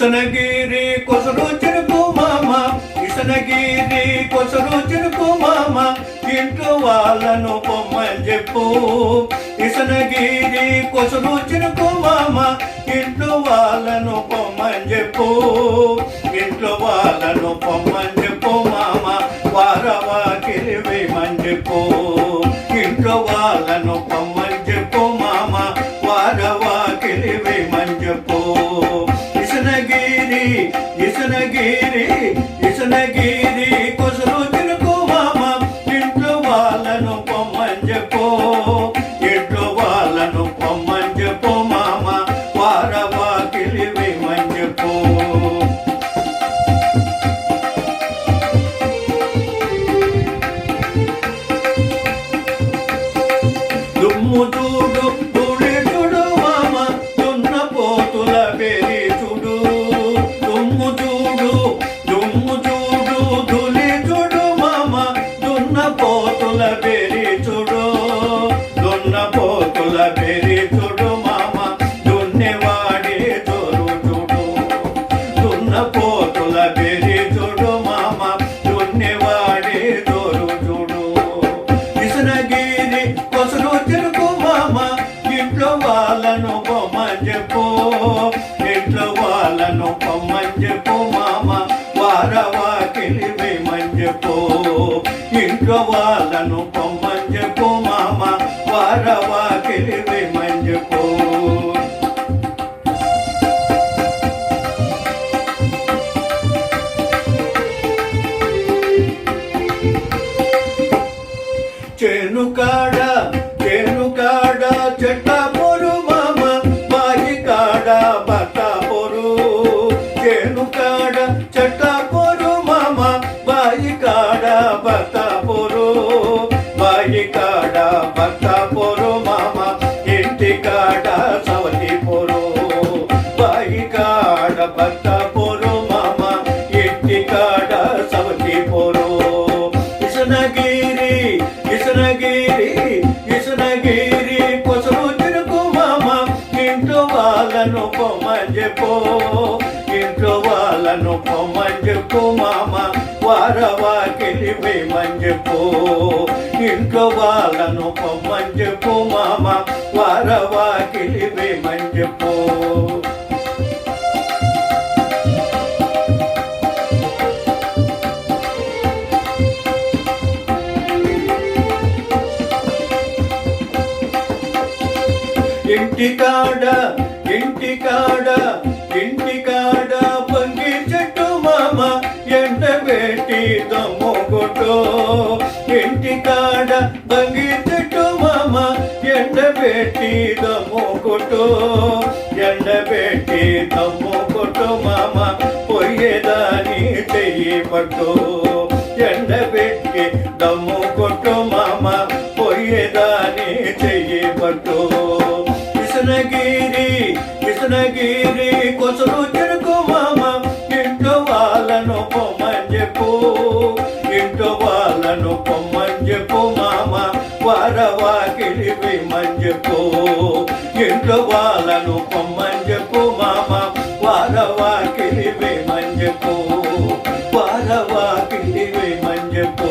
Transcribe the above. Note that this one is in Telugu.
ఇసనగిరి కొసరు చెరుకు మామ ఇసనగిరి కొసరు చెరుకు మామ ఇంట్లో వాళ్ళను పొమ్మని చెప్పు. ఇసనగిరి కొసరు చెరుకు మామ ఇంట్లో వాళ్ళను పొమ్మని చెప్పు. ఇసనగిరి ఇసనగిరి కొసరు పోతుల మామ దున్నేవాడి చోరు చూడు దున్న మామ మామ ఇంట్లో వాళ్ళను బొమ్మని చెప్పు. ఇంట్లో వాళ్ళను బొమ్మని చెప్పు మామ వారవాకిలి వేయమని చెప్పు. ఇంట్లో వాళ్ళను బొమ్మని వారవాకిలి వేయమని చెను కాడ కాడ చెట్ట వారవాకిలి వేయమని చెప్పు ఇంట్లో వాళ్ళను పొమ్మని మామ వారవాకిలి వేయమని చెప్పు ఇంటి కాడ ఇంటి పెట్టి దమ్ముకొట్టు ఇంటి కాడ బంగితెట్టు మామ ఎండబెట్టి పెట్టి ఎండబెట్టి ఎండ మామ పొయ్యేదాని చెయ్యి పట్టు ఎండబెట్టి దమ్ము కొట్టు మామ పొయ్యేదాని చెయ్యి పట్టు. కృష్ణగిరి కృష్ణగిరి మంజపో ఇంట్లో వాళ్ళను పొమ్మంజపో మామ వారవాకిలివే మంజపో వారవాకిలివే మంజపో